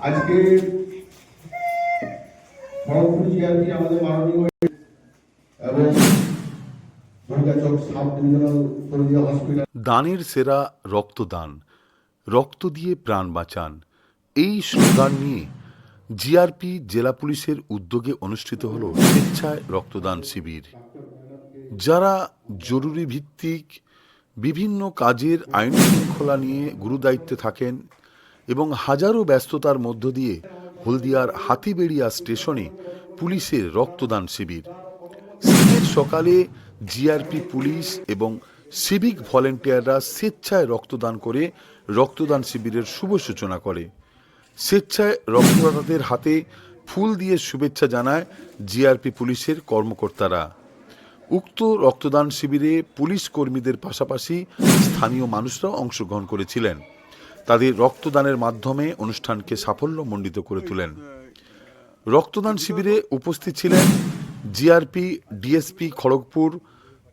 আজকে আমাদের মাননীয় এবং দানের সেরা রক্তদান, রক্ত দিয়ে প্রাণ বাঁচান, এই স্লোগান নিয়ে জিআরপি জেলা পুলিশের উদ্যোগে অনুষ্ঠিত হল স্বেচ্ছায় রক্তদান শিবির। যারা জরুরি ভিত্তিক বিভিন্ন কাজের আইন শৃঙ্খলা নিয়ে গুরুদায়িত্বে থাকেন এবং হাজারো ব্যস্ততার মধ্য দিয়ে হলদিয়ার হাতিবেড়িয়া স্টেশনে পুলিশের রক্তদান শিবির। শীতের সকালে জিআরপি পুলিশ এবং সিভিক ভলেন্টিয়াররা স্বেচ্ছায় রক্তদান করে রক্তদান শিবিরের শুভ সূচনা করে। স্বেচ্ছায় রক্তদাতাদের হাতে ফুল দিয়ে শুভেচ্ছা জানায় জিআরপি পুলিশের কর্মকর্তারা। উক্ত রক্তদান শিবিরে পুলিশ কর্মীদের পাশাপাশি স্থানীয় মানুষরাও অংশগ্রহণ করেছিলেন। তাদের রক্তদানের মাধ্যমে অনুষ্ঠানকে সাফল্যমণ্ডিত করে তোলেন। রক্তদান শিবিরে উপস্থিত ছিলেন GRP DSP Kharagpur,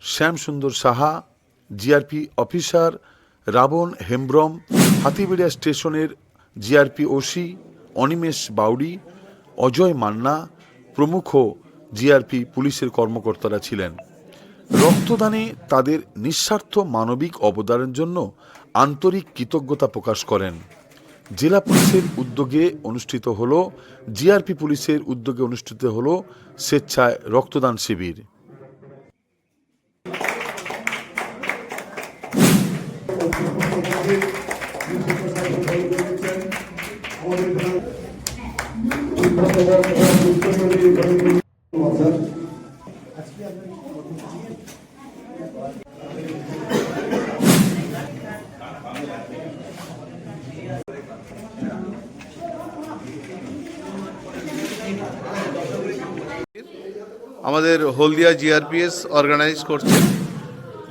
Shyamsundar Saha, GRP officer Ravan Hembram, Hatiberia স্টেশনের জিআরপি ওসি অনিমেষ বাউরি অজয় মান্না, প্রমুখ জিআরপি পুলিশের কর্মকর্তারা ছিলেন। রক্তদানে তাদের নিঃস্বার্থ মানবিক অবদানের জন্য আন্তরিক কৃতজ্ঞতা প্রকাশ করেন। জেলা পুলিশের উদ্যোগে অনুষ্ঠিত হল, জিআরপি পুলিশের উদ্যোগে অনুষ্ঠিত হল স্বেচ্ছায় রক্তদান শিবির। আমাদের হলদিয়া জিআরপিএস অর্গানাইজ করছে।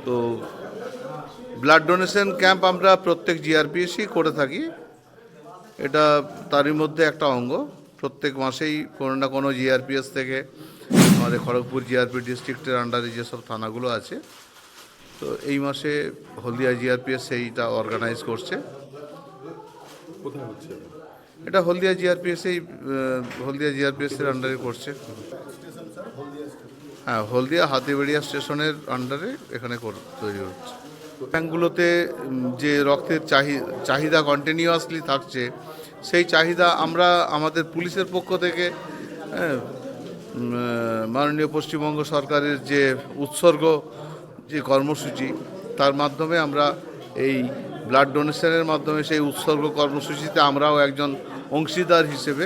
তো ব্লাড ডোনেশন ক্যাম্প আমরা প্রত্যেক জিআরপিএসই করে থাকি। এটা তারই মধ্যে একটা অঙ্গ। প্রত্যেক মাসেই কোনো না কোনো জিআরপিএস থেকে আমাদের খড়গপুর জিআরপি ডিস্ট্রিক্টের আন্ডারে যেসব থানাগুলো আছে, তো এই মাসে হলদিয়া জিআরপিএস সেইটা অর্গানাইজ করছে। এটা? হলদিয়া জিআরপিএসেই হলদিয়া জিআরপিএসের আন্ডারে করছে হ্যাঁ হলদিয়া হাতিবেড়িয়া স্টেশনের আন্ডারে এখানে তৈরি হচ্ছে। ব্যাঙ্কগুলোতে যে রক্তের চাহি- চাহিদা কন্টিনিউয়াসলি থাকছে সেই চাহিদা আমরা আমাদের পুলিশের পক্ষ থেকে হ্যাঁ, মাননীয় পশ্চিমবঙ্গ সরকারের যে উৎসর্গ যে কর্মসূচি তার মাধ্যমে আমরা এই ব্লাড ডোনেশনের মাধ্যমে সেই উৎসর্গ কর্মসূচিতে আমরাও একজন অংশীদার হিসেবে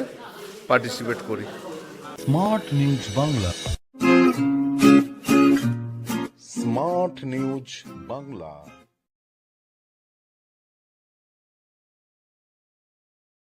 পার্টিসিপেট করি। Smart news Bangla smart news Bangla